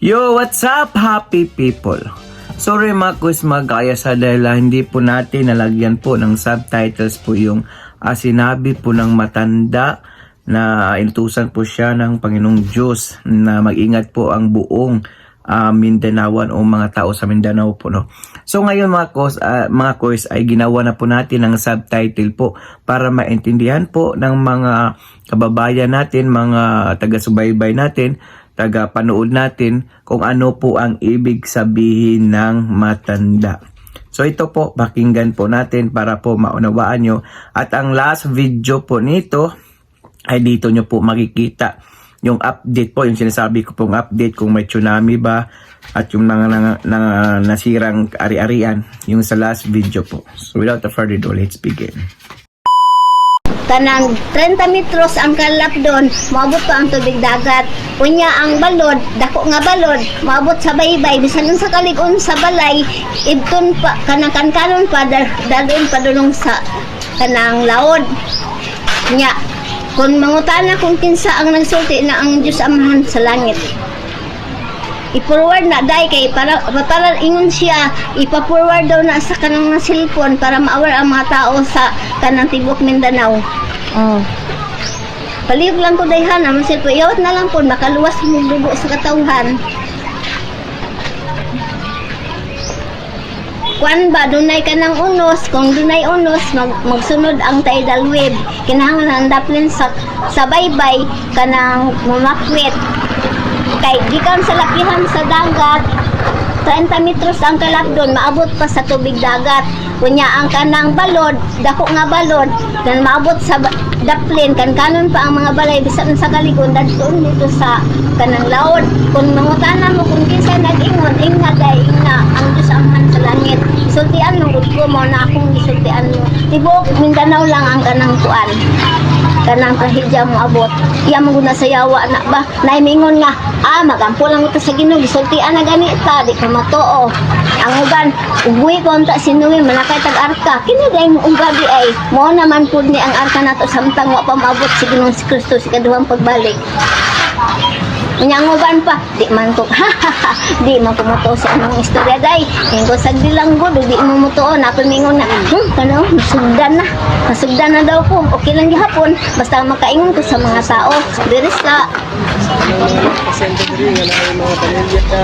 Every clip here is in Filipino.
Yo, what's up, happy people? Sorry mga quiz magkaya sa dahil ah, hindi po natin nalagyan po ng subtitles po yung ah, sinabi po ng matanda na inutusan po siya ng Panginoong Diyos na mag-ingat po ang buong ah, Mindanaoan o mga tao sa Mindanao po no. So ngayon mga quiz, mga quiz ay ginawa na po natin ng subtitle po para maintindihan po ng mga kababayan natin, mga taga-subaybay natin taga panood natin kung ano po ang ibig sabihin ng matanda. So ito po, pakinggan po natin para po maunawaan nyo. At ang last video po nito ay dito nyo po makikita yung update po, yung sinasabi ko pong update kung may tsunami ba at yung mga, mga, mga nasirang ari-arian, yung sa last video po. So without further ado, let's begin. Kanang 30 metros ang kalap doon, maabot pa ang tubig dagat. Kunya ang balod, dako nga balod, maabot sa baybay, bisan sa kaligon sa balay, ibton pa, kanang kankanon pa, dal- dalun pa dunong sa kanang laod. Nya, kung mangutana kung kinsa ang nagsulti na ang Diyos Amahan sa langit. I-forward na dai kay para para ingon siya ipa-forward daw na sa kanang nga cellphone para maawar ang mga tao sa kanang tibok Mindanao. Oh. Palihog lang ko dayhan ang cellphone. Iyawat na lang po makaluwas mo dugo sa katawhan. Kwan ba, dunay ka ng unos, kung dunay unos, mag, magsunod ang tidal wave. Kinahanglan daplin sa, sa baybay, ka ng mamakwit. Kay, gikan sa lakihan sa dagat, 30 metros ang kalap doon, maabot pa sa tubig dagat. Kunya ang kanang balod, dako nga balod, kan maabot sa daplin, kan kanon pa ang mga balay, bisan sa kaligon, dadtoon dito sa kanang laod. Kung mangutana mo kung kinsa nag-ingon, inga day, ang Diyos ang man sa langit. Isultian mo, ko mo na akong isultian mo. Tibok, Mindanao lang ang kanang kuan kanang kahidya mo abot iya mo guna sa yawa na ba? Naimingon nga ah magampo lang ito sa Ginoo gisultian na gani ta di ka matuo. Ang uban ubuhi ko unta sinuwi manakay tag arka kini day mo ugabi ay mo naman pud ni ang arka nato samtang wa pa maabot si Ginoong si Kristo sa kaduhang pagbalik Nyanguban pa, di man ko, di man ko mutuo sa anong istorya day. Yung ko sagdi lang ko, di mo mutuo, napamingon na, hmm, kano, nasugdan na. Nasugdan na daw ko, okay lang gihapon, basta makaingon ko sa mga tao. Diri nga na yung mga pamilya ka.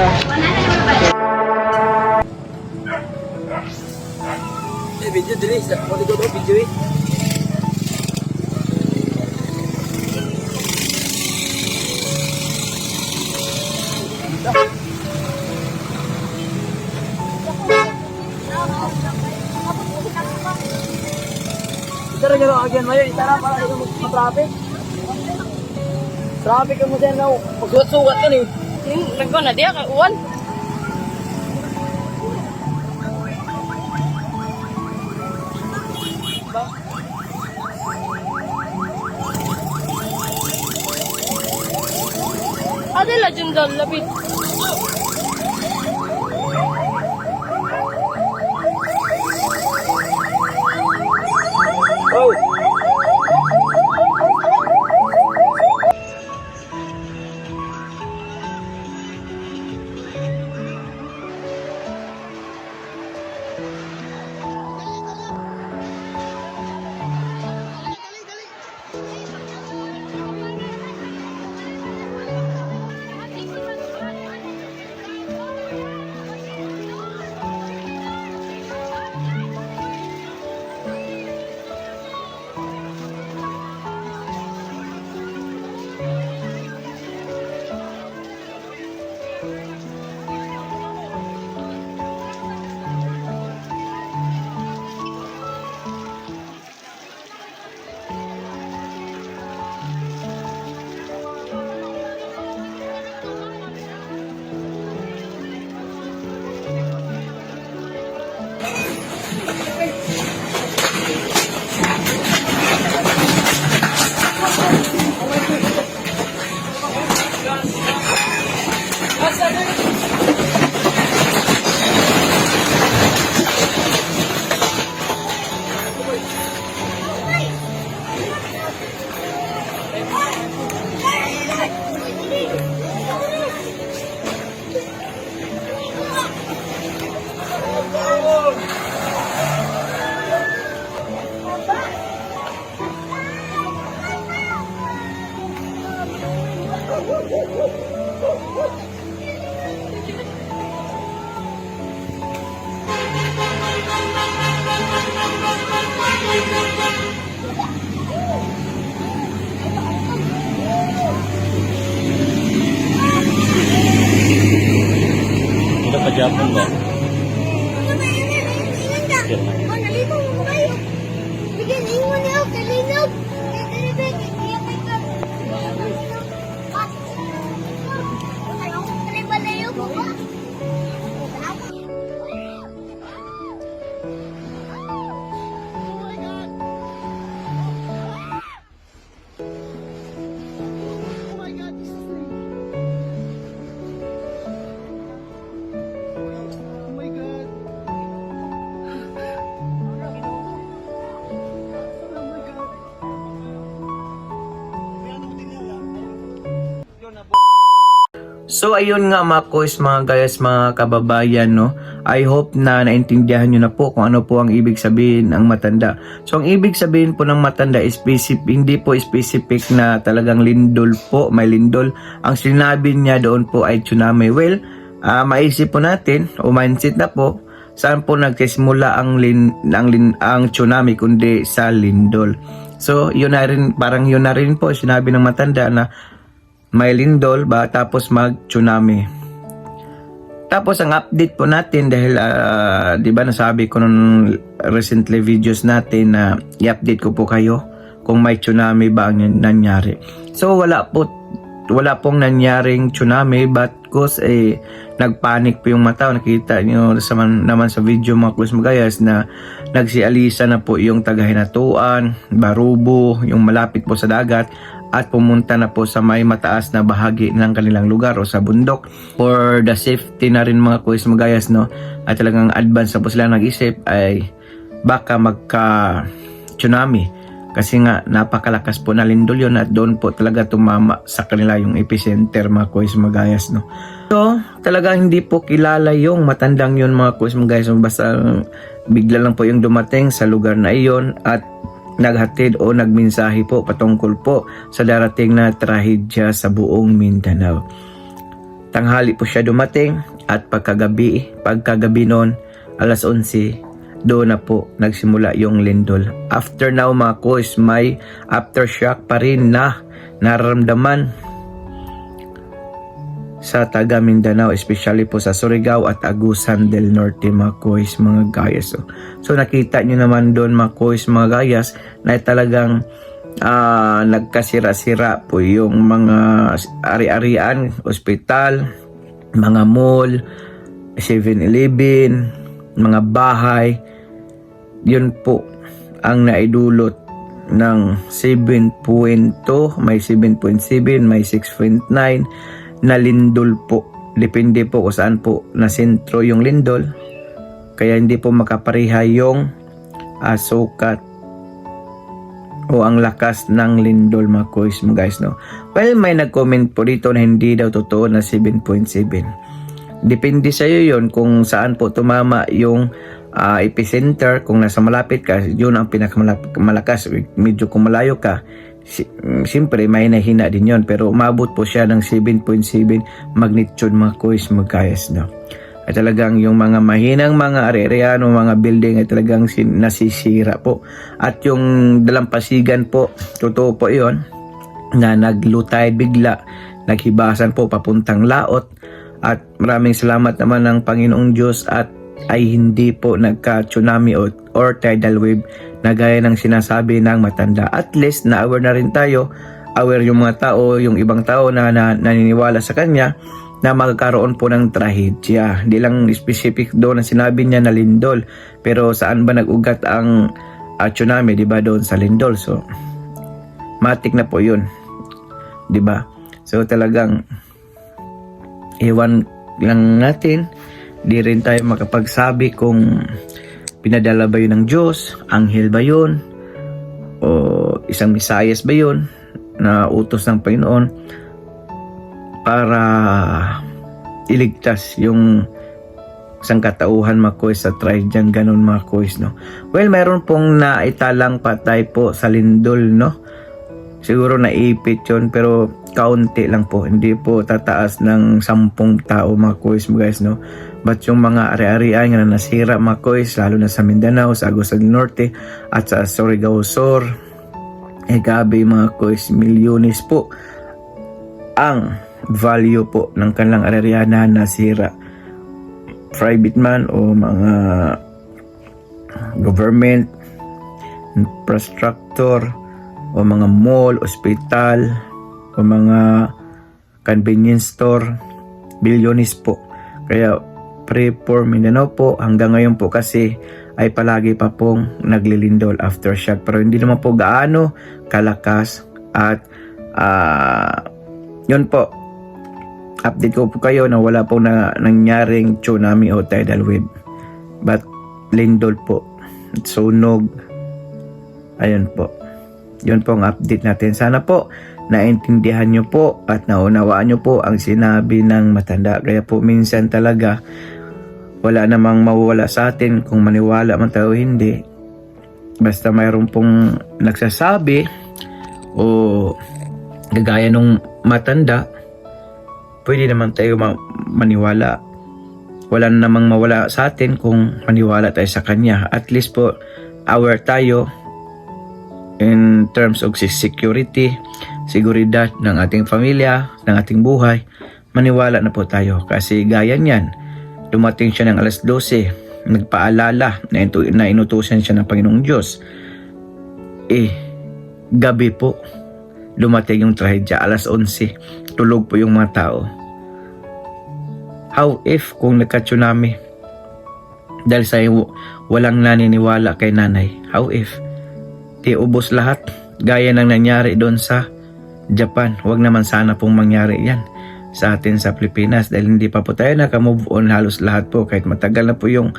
Eh, video diri sa ko video eh. Ito rin gano'n agyan mayo, itara para ito mag-traffic. Traffic mo dyan na, magsuwat-suwat ka ni. Nagko na diya kay uwan. Adela dyan daw Ito pa Japon So ayun nga mga kois, mga guys, mga kababayan, no. I hope na naintindihan nyo na po kung ano po ang ibig sabihin ng matanda. So ang ibig sabihin po ng matanda is specific, hindi po specific na talagang lindol po, may lindol. Ang sinabi niya doon po ay tsunami. Well, ah, maisip po natin o mindset na po saan po nagsisimula ang lin, ang, lin, ang tsunami kundi sa lindol. So yun na rin, parang yun na rin po sinabi ng matanda na may lindol ba tapos mag tsunami. Tapos ang update po natin dahil ah, 'di ba nasabi ko nung recently videos natin na i-update ko po kayo kung may tsunami ba ang nangyari. So wala po wala pong nangyaring tsunami but cause eh nagpanik po yung mata nakita niyo sa man, naman sa video mga Cruz Magayas na nagsialisa na po yung tagahinatuan, Barubo, yung malapit po sa dagat at pumunta na po sa may mataas na bahagi ng kanilang lugar o sa bundok. For the safety na rin mga Cruz Magayas no? At talagang advance na po sila nag-isip ay baka magka tsunami kasi nga napakalakas po na lindol yun at doon po talaga tumama sa kanila yung epicenter mga kuis magayas no. So talaga hindi po kilala yung matandang yun mga kuis magayas basta bigla lang po yung dumating sa lugar na iyon at naghatid o nagmensahe po patungkol po sa darating na trahedya sa buong Mindanao. Tanghali po siya dumating at pagkagabi, pagkagabi noon, alas 11, doon na po nagsimula yung lindol. After now mga kois, may aftershock pa rin na nararamdaman sa taga Mindanao, especially po sa Surigao at Agusan del Norte mga kois, mga gayas. So, so nakita nyo naman doon mga kois, mga gayas na talagang ah, nagkasira-sira po yung mga ari-arian, ospital, mga mall, 7-Eleven, mga bahay, yun po ang naidulot ng 7.2, may 7.7, may 6.9 na lindol po. Depende po kung saan po na sentro yung lindol. Kaya hindi po makapareha yung ah, sukat o ang lakas ng lindol mga kois mo guys no. Well, may nag-comment po dito na hindi daw totoo na 7.7. Depende sa iyo yon kung saan po tumama yung ah, epicenter. Kung nasa malapit ka, yun ang pinakamalakas. Medyo kung malayo ka, si- mm, siyempre may nahina din yon Pero umabot po siya ng 7.7 magnitude mga kois magkayas no. At talagang yung mga mahinang mga area-area, mga building ay talagang sin- nasisira po. At yung dalampasigan po, totoo po yon na naglutay bigla, naghibasan po papuntang laot at maraming salamat naman ng Panginoong Diyos at ay hindi po nagka-tsunami or, or tidal wave na gaya ng sinasabi ng matanda. At least na aware na rin tayo, aware yung mga tao, yung ibang tao na, na naniniwala sa kanya na magkaroon po ng trahedya. Hindi lang specific doon ang sinabi niya na lindol. Pero saan ba nag-ugat ang ah, tsunami, di ba, doon sa lindol? So, matik na po yun. Di ba? So, talagang iwan lang natin. Di rin tayo makapagsabi kung pinadala ba yun ng Diyos, anghel ba yun, o isang misayas ba yun na utos ng Panginoon para iligtas yung isang katauhan mga kois sa trahedyan ganun mga kois no? Well mayroon pong naitalang patay po sa lindol no? Siguro naipit yun pero kaunti lang po. Hindi po tataas ng sampung tao mga kuys mo guys, no? But yung mga ari-arian na nasira mga kuys, lalo na sa Mindanao, sa Agusan del Norte, at sa Surigao Sur, eh gabi mga kuys, milyones po ang value po ng kanilang ari-arian na nasira. Private man o mga government, infrastructure, o mga mall, ospital, o mga convenience store, bilyonis po. Kaya pray for Mindanao po hanggang ngayon po kasi ay palagi pa pong naglilindol aftershock pero hindi naman po gaano kalakas at ah, yun po. Update ko po kayo na wala po na nangyaring tsunami o tidal wave. But lindol po. Sunog. Ayun po. Yun po ang update natin. Sana po naintindihan nyo po at naunawaan nyo po ang sinabi ng matanda. Kaya po minsan talaga wala namang mawawala sa atin kung maniwala man tayo hindi. Basta mayroon pong nagsasabi o gagaya nung matanda pwede naman tayo ma- maniwala. Wala na namang mawala sa atin kung maniwala tayo sa kanya. At least po aware tayo in terms of security seguridad ng ating pamilya ng ating buhay. Maniwala na po tayo kasi gaya niyan dumating siya ng alas 12 nagpaalala na, ito, na inutusan siya ng Panginoong Diyos. Eh gabi po dumating yung trahedya alas 11 tulog po yung mga tao. How if kung nagka-tsunami? Dahil sa walang naniniwala kay nanay. How if? Di ubos lahat. Gaya ng nangyari doon sa Japan. Wag naman sana pong mangyari yan sa atin sa Pilipinas dahil hindi pa po tayo nakamove on. Halos lahat po kahit matagal na po yung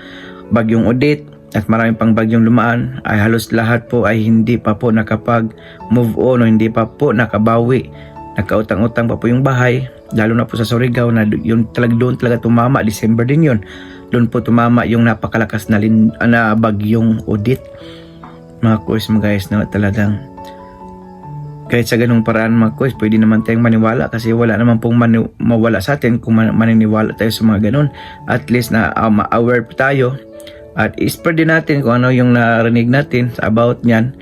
bagyong Odette at maraming pang bagyong lumaan ay halos lahat po ay hindi pa po nakapag move on o hindi pa po nakabawi. Nakautang-utang pa po yung bahay lalo na po sa Surigao na yun talaga doon talaga tumama. December din yun. Doon po tumama yung napakalakas na, lin, na bagyong Odette. Mga course mga guys na talagang kahit sa ganung paraan mga course pwede naman tayong maniwala kasi wala naman pong mani- mawala sa atin kung man- maniniwala tayo sa mga ganun at least na um, aware po tayo at i-spread din natin kung ano yung narinig natin about nyan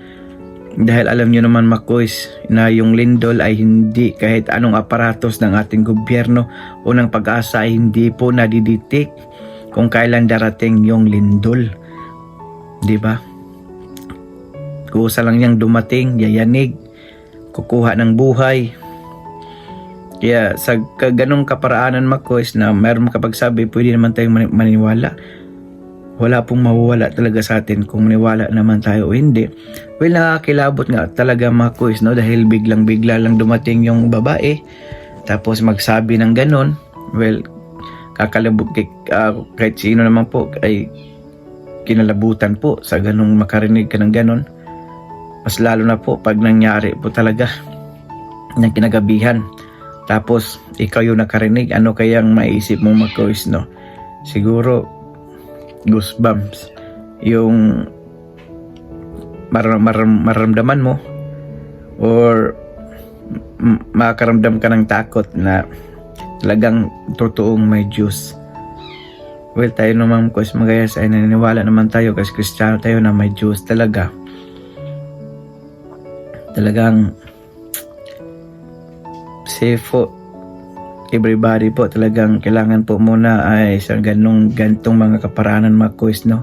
dahil alam nyo naman makoys na yung lindol ay hindi kahit anong aparatos ng ating gobyerno o ng pag-asa ay hindi po nadiditik kung kailan darating yung lindol. Ba? Kusa lang niyang dumating, yayanig, kukuha ng buhay. Kaya sa ganong kaparaanan makoys na meron makapagsabi, pwede naman tayong mani- maniniwala wala pong mawawala talaga sa atin kung maniwala naman tayo o hindi. Well, nakakilabot nga talaga quiz, no? Dahil biglang-bigla lang dumating yung babae, tapos magsabi ng ganon. Well, kakalabot kay, ah, kahit sino naman po ay kinalabutan po sa ganong makarinig ka ng ganon. Mas lalo na po pag nangyari po talaga ng kinagabihan. Tapos, ikaw yung nakarinig, ano kayang maisip mong mag-quiz, no? Siguro, goosebumps yung mar- mar- maramdaman mo or makaramdam ka ng takot na talagang totoong may Diyos well tayo naman kus magayas ay naniniwala naman tayo kasi kristyano tayo na may Diyos talaga talagang safe po. Everybody po talagang kailangan po muna ay sa ganong gantong mga kaparaanan mga quiz no?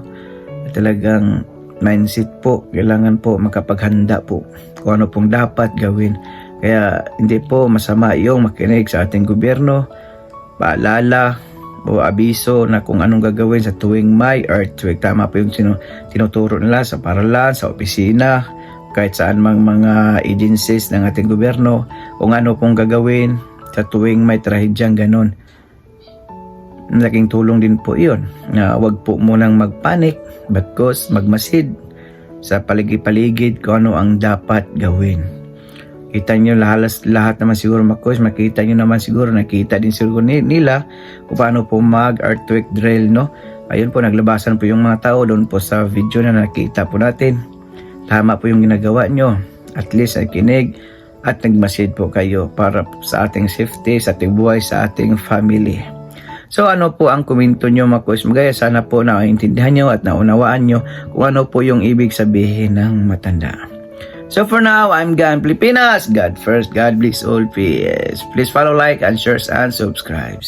Talagang mindset po kailangan po makapaghanda po kung ano pong dapat gawin. Kaya hindi po masama yung makinig sa ating gobyerno paalala o abiso na kung anong gagawin sa tuwing may earthquake tama po yung sinu- tinuturo nila sa paralan sa opisina kahit saan mang mga agencies ng ating gobyerno kung ano pong gagawin sa tuwing may trahedyang ganon. Malaking tulong din po iyon na wag po munang magpanik bagkos magmasid sa paligid-paligid kung ano ang dapat gawin. Kita nyo lahat, lahat naman siguro makos, makita nyo naman siguro, nakita din siguro ni- nila kung paano po mag-earthquake drill, no? Ayun po, naglabasan po yung mga tao doon po sa video na nakita po natin. Tama po yung ginagawa nyo. At least ay kinig at nagmasid po kayo para sa ating safety, sa ating buhay, sa ating family. So ano po ang komento nyo mga kuis? Sana po nakaintindihan nyo at naunawaan nyo kung ano po yung ibig sabihin ng matanda. So for now, I'm Gan Pilipinas. God first, God bless all. Peace. Please follow, like, and share, and subscribe.